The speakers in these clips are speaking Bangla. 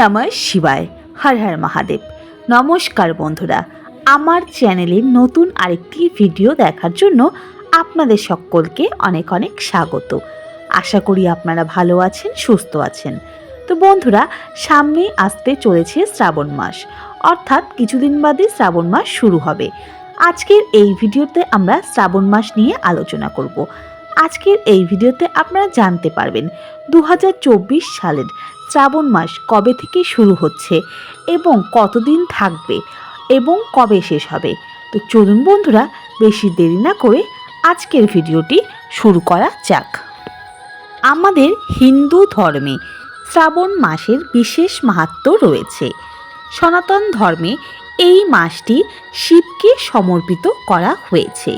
নমঃ শিবায়, হর হর মহাদেব। নমস্কার বন্ধুরা, আমার চ্যানেলে নতুন আরেকটি ভিডিও দেখার জন্য আপনাদের সকলকে অনেক অনেক স্বাগত। আশা করি আপনারা ভালো আছেন, সুস্থ আছেন। তো বন্ধুরা সামনেই আসতে চলেছে শ্রাবণ মাস, অর্থাৎ কিছুদিন বাদে শ্রাবণ মাস শুরু হবে। আজকের এই ভিডিওতে আমরা শ্রাবণ মাস নিয়ে আলোচনা করব। আজকের এই ভিডিওতে আপনারা জানতে পারবেন দু হাজার চব্বিশ সালের শ্রাবণ মাস কবে থেকে শুরু হচ্ছে এবং কতদিন থাকবে এবং কবে শেষ হবে? তো চলুন বন্ধুরা, বেশি দেরি না করে আজকের ভিডিওটি শুরু করা যাক। আমাদের হিন্দু ধর্মে শ্রাবণ মাসের বিশেষ মাহাত্ম্য রয়েছে। সনাতন ধর্মে এই মাসটি শিবকে সমর্পিত করা হয়েছে।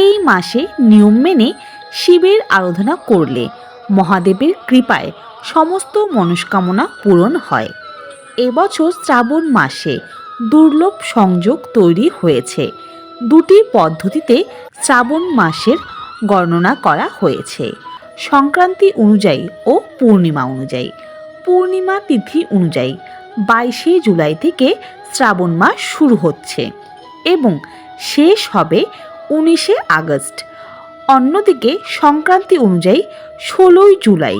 এই মাসে নিয়ম মেনে শিবের আরাধনা করলে মহাদেবের কৃপায় সমস্ত মনস্কামনা পূরণ হয়। এবছর শ্রাবণ মাসে দুর্লভ সংযোগ তৈরি হয়েছে। দুটি পদ্ধতিতে শ্রাবণ মাসের গণনা করা হয়েছে। সংক্রান্তি অনুযায়ী ও পূর্ণিমা অনুযায়ী। পূর্ণিমা তিথি অনুযায়ী বাইশে জুলাই থেকে শ্রাবণ মাস শুরু হচ্ছে এবং শেষ হবে উনিশে আগস্ট। অন্যদিকে সংক্রান্তি অনুযায়ী ষোলোই জুলাই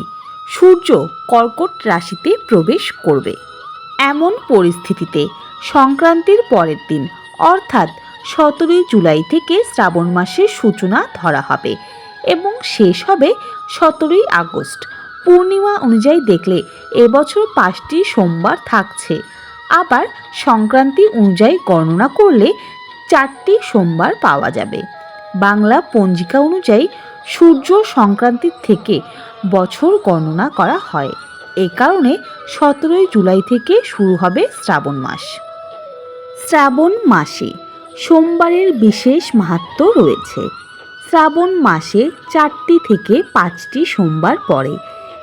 সূর্য কর্কট রাশিতে প্রবেশ করবে। এমন পরিস্থিতিতে সংক্রান্তির পরের দিন, অর্থাৎ সতেরোই জুলাই থেকে শ্রাবণ মাসের সূচনা ধরা হবে এবং শেষ হবে সতেরোই আগস্ট। পূর্ণিমা অনুযায়ী দেখলে এবছর পাঁচটি সোমবার থাকছে। আবার সংক্রান্তি অনুযায়ী গণনা করলে চারটি সোমবার পাওয়া যাবে। বাংলা পঞ্জিকা অনুযায়ী সূর্য সংক্রান্তির থেকে বছর গণনা করা হয়। এ কারণে সতেরোই জুলাই থেকে শুরু হবে শ্রাবণ মাস। শ্রাবণ মাসে সোমবারের বিশেষ মাহাত্ম্য রয়েছে। শ্রাবণ মাসে চারটি থেকে পাঁচটি সোমবার পড়ে।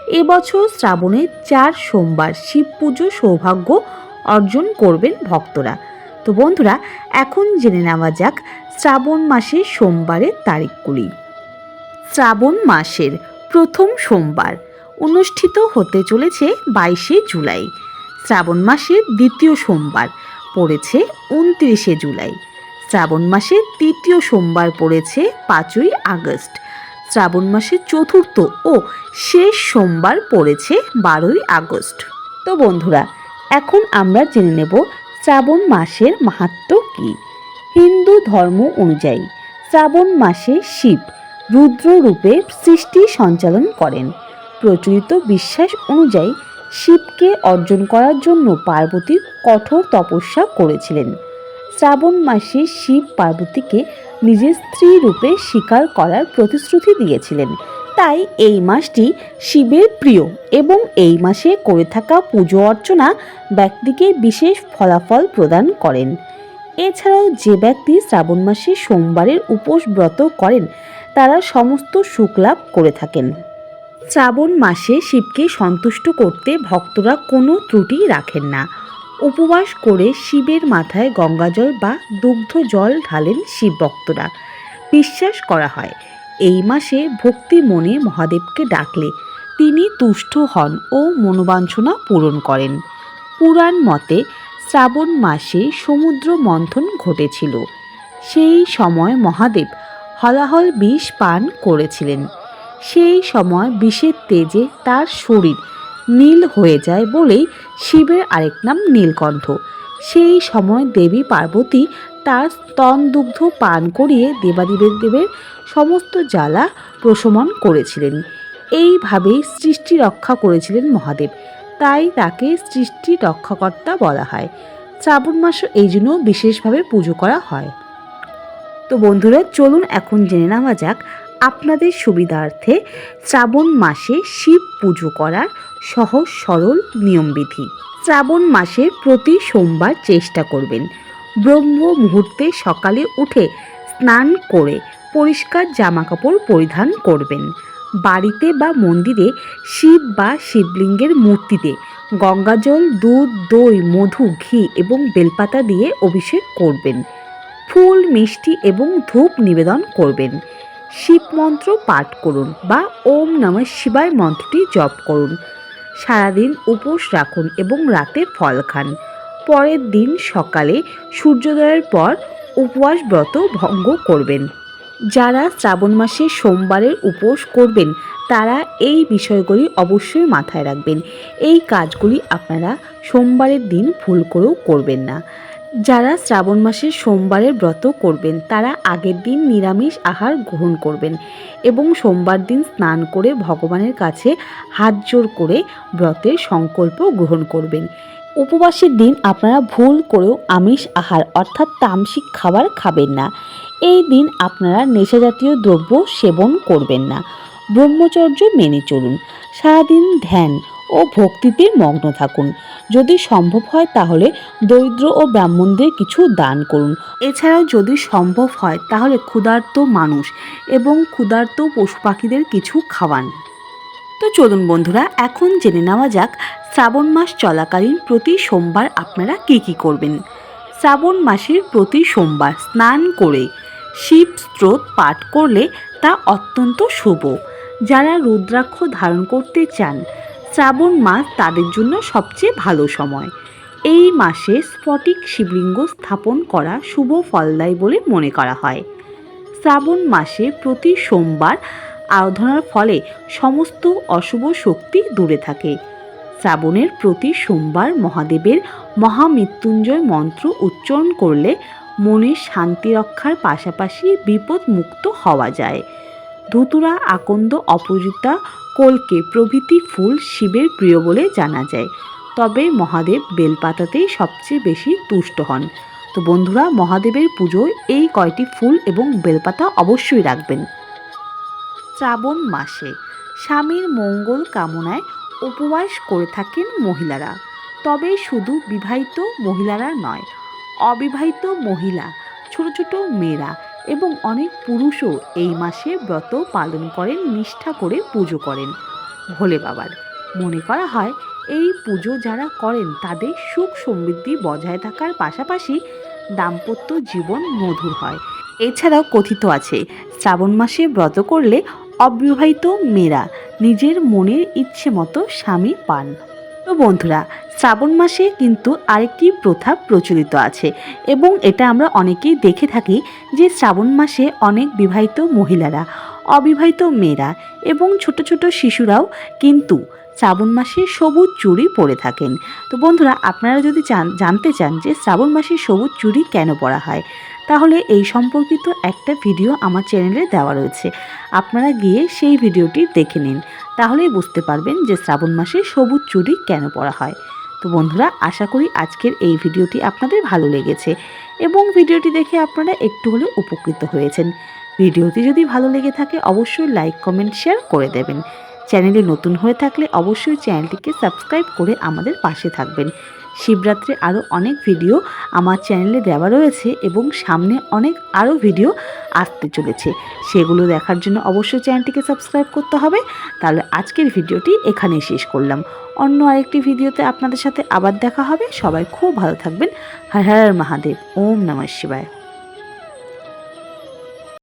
এবছর শ্রাবণের চার সোমবার শিব পুজো সৌভাগ্য অর্জন করবেন ভক্তরা। তো বন্ধুরা, এখন জেনে নেওয়া যাক শ্রাবণ মাসের সোমবারের তারিখগুলি। শ্রাবণ মাসের প্রথম সোমবার অনুষ্ঠিত হতে চলেছে বাইশে জুলাই। শ্রাবণ মাসের দ্বিতীয় সোমবার পড়েছে উনত্রিশে জুলাই। শ্রাবণ মাসের তৃতীয় সোমবার পড়েছে পাঁচই আগস্ট। শ্রাবণ মাসের চতুর্থ ও শেষ সোমবার পড়েছে বারোই আগস্ট। তো বন্ধুরা, এখন আমরা জেনে নেব শ্রাবণ মাসের মাহাত্ম্য কী। হিন্দু ধর্ম অনুযায়ী শ্রাবণ মাসে শিব রুদ্র রূপে সৃষ্টি সঞ্চালন করেন। প্রচলিত বিশ্বাস অনুযায়ী শিবকে অর্জন করার জন্য পার্বতী কঠোর তপস্যা করেছিলেন। শ্রাবণ মাসে শিব পার্বতীকে নিজের স্ত্রী রূপে স্বীকার করার প্রতিশ্রুতি দিয়েছিলেন। তাই এই মাসটি শিবের প্রিয় এবং এই মাসে করে থাকা পুজো অর্চনা ব্যক্তিকে বিশেষ ফলাফল প্রদান করেন। এছাড়াও যে ব্যক্তি শ্রাবণ মাসে সোমবারের উপোস ব্রত করেন তারা সমস্ত সুখ লাভ করে থাকেন। শ্রাবণ মাসে শিবকে সন্তুষ্ট করতে ভক্তরা কোনো ত্রুটি রাখেন না। উপবাস করে শিবের মাথায় গঙ্গাজল বা দুগ্ধ জল ঢালেন শিব ভক্তরা। বিশ্বাস করা হয়, এই মাসে ভক্তি মনে মহাদেবকে ডাকলে তিনি তুষ্ট হন ও মনোবাঞ্ছনা পূরণ করেন। পুরাণ মতে শ্রাবণ মাসে সমুদ্র মন্থন ঘটেছিল। সেই সময় মহাদেব হলাহল বিষ পান করেছিলেন। সেই সময় বিষের তেজে তার শরীর নীল হয়ে যায় বলেই শিবের আরেক নাম নীলকণ্ঠ। সেই সময় দেবী পার্বতী তার স্তন দুগ্ধ পান করিয়ে দেবাদেবের দেবের সমস্ত জ্বালা প্রশমন করেছিলেন। এইভাবেই সৃষ্টি রক্ষা করেছিলেন মহাদেব। তাই তাকে সৃষ্টি রক্ষাকর্তা বলা হয়। শ্রাবণ মাসও এই জন্য বিশেষভাবে পুজো করা হয়। তো বন্ধুরা, চলুন এখন জেনে নেওয়া যাক আপনাদের সুবিধার্থে শ্রাবণ মাসে শিব পুজো করার সহজ সরল নিয়মবিধি। শ্রাবণ মাসের প্রতি সোমবার চেষ্টা করবেন। ব্রহ্ম মুহূর্তে সকালে উঠে স্নান করে পরিষ্কার জামাকাপড় পরিধান করবেন। বাড়িতে বা মন্দিরে শিব বা শিবলিঙ্গের মূর্তিতে গঙ্গাজল, দুধ, দই, মধু, ঘি এবং বেলপাতা দিয়ে অভিষেক করবেন। ফুল, মিষ্টি এবং ধূপ নিবেদন করবেন। শিব মন্ত্র পাঠ করুন বা ওম নমঃ শিবায় মন্ত্রটি জপ করুন। সারাদিন উপোস রাখুন এবং রাতে ফল খান। পরের দিন সকালে সূর্যোদয়ের পর উপবাস ব্রত ভঙ্গ করবেন। যারা শ্রাবণ মাসে সোমবারের উপোস করবেন, তারা এই বিষয়গুলি অবশ্যই মাথায় রাখবেন। এই কাজগুলি আপনারা সোমবারের দিন ভুল করেও করবেন না। যারা শ্রাবণ মাসের সোমবারের ব্রত করবেন, তারা আগের দিন নিরামিষ আহার গ্রহণ করবেন এবং সোমবার দিন স্নান করে ভগবানের কাছে হাত জোর করে ব্রতের সংকল্প গ্রহণ করবেন। উপবাসের দিন আপনারা ভুল করেও আমিষ আহার অর্থাৎ তামসিক খাবার খাবেন না। এই দিন আপনারা নেশাজাতীয় দ্রব্য সেবন করবেন না। ব্রহ্মচর্য মেনে চলুন। সারাদিন ধ্যান ও ভক্তিতে মগ্ন থাকুন। যদি সম্ভব হয় তাহলে দরিদ্র ও ব্রাহ্মণদের কিছু দান করুন। এছাড়াও যদি সম্ভব হয় তাহলে ক্ষুধার্ত মানুষ এবং ক্ষুধার্ত পশু পাখিদের কিছু খাওয়ান। তো চলুন বন্ধুরা, এখন জেনে নেওয়া যাক শ্রাবণ মাস চলাকালীন প্রতি সোমবার আপনারা কী কী করবেন। শ্রাবণ মাসের প্রতি সোমবার স্নান করে শিব স্রোত পাঠ করলে তা অত্যন্ত শুভ। যারা রুদ্রাক্ষ ধারণ করতে চান শ্রাবণ মাস তাদের জন্য সবচেয়ে ভালো সময়। এই মাসে স্ফটিক শিবলিঙ্গ স্থাপন করা শুভ ফলদায়ী বলে মনে করা হয়। শ্রাবণ মাসে প্রতি সোমবার আরাধনার ফলে সমস্ত অশুভ শক্তি দূরে থাকে। শ্রাবণের প্রতি সোমবার মহাদেবের মহামৃত্যুঞ্জয় মন্ত্র উচ্চারণ করলে মনের শান্তি রক্ষার পাশাপাশি বিপদ মুক্ত হওয়া যায়। ধুতুরা, আকন্দ অপরাজিতা কলকে প্রভৃতি ফুল শিবের প্রিয় বলে জানা যায়। তবে মহাদেব বেলপাতাতেই সবচেয়ে বেশি তুষ্ট হন। তো বন্ধুরা, মহাদেবের পুজোয় এই কয়টি ফুল এবং বেলপাতা অবশ্যই রাখবেন। শ্রাবণ মাসে স্বামীর মঙ্গল কামনায় উপবাস করে থাকেন মহিলারা। তবে শুধু বিবাহিত মহিলারা নয়, অবিবাহিত মহিলা, ছোট ছোট মেয়েরা এবং অনেক পুরুষও এই মাসে ব্রত পালন করেন, নিষ্ঠা করে পুজো করেন। ভোলে বাবার, মনে করা হয় এই পুজো যারা করেন তাদের সুখ সমৃদ্ধি বজায় থাকার পাশাপাশি দাম্পত্য জীবন মধুর হয়। এছাড়াও কথিত আছে, শ্রাবণ মাসে ব্রত করলে অবিবাহিত মেয়েরা নিজের মনের ইচ্ছে মতো স্বামী পান। তো বন্ধুরা, শ্রাবণ মাসে কিন্তু আরেকটি প্রথা প্রচলিত আছে এবং এটা আমরা অনেকেই দেখে থাকি যে শ্রাবণ মাসে অনেক বিবাহিত মহিলারা, অবিবাহিত মেয়েরা এবং ছোট ছোট শিশুরাও কিন্তু শ্রাবণ মাসে সবুজ চুড়ি পরে থাকেন। তো বন্ধুরা, আপনারা যদি জানতে চান যে শ্রাবণ মাসে সবুজ চুড়ি কেন পরা হয়, তাহলে এই সম্পর্কিত একটা ভিডিও আমার চ্যানেলে দেওয়া রয়েছে। আপনারা গিয়ে সেই ভিডিওটি দেখে নিন। তাহলেই বুঝতে পারবেন যে শ্রাবণ মাসে সবুজ চুড়ি কেন পরা হয়। তো বন্ধুরা, আশা করি আজকের এই ভিডিওটি আপনাদের ভালো লেগেছে এবং ভিডিওটি দেখে আপনারা একটু হলেও উপকৃত হয়েছেন। ভিডিওটি যদি ভালো লেগে থাকে, অবশ্যই লাইক, কমেন্ট, শেয়ার করে দেবেন। চ্যানেলে নতুন হয়ে থাকলে অবশ্যই চ্যানেলটিকে সাবস্ক্রাইব করে আমাদের পাশে থাকবেন। শিবরাত্রে আরও অনেক ভিডিও আমার চ্যানেলে দেওয়া রয়েছে এবং সামনে অনেক আরও ভিডিও আসতে চলেছে। সেগুলো দেখার জন্য অবশ্যই চ্যানেলটিকে সাবস্ক্রাইব করতে হবে। তাহলে আজকের ভিডিওটি এখানেই শেষ করলাম। অন্য আরেকটি ভিডিওতে আপনাদের সাথে আবার দেখা হবে। সবাই খুব ভালো থাকবেন। হর হর মহাদেব। ওম নমঃ শিবায়।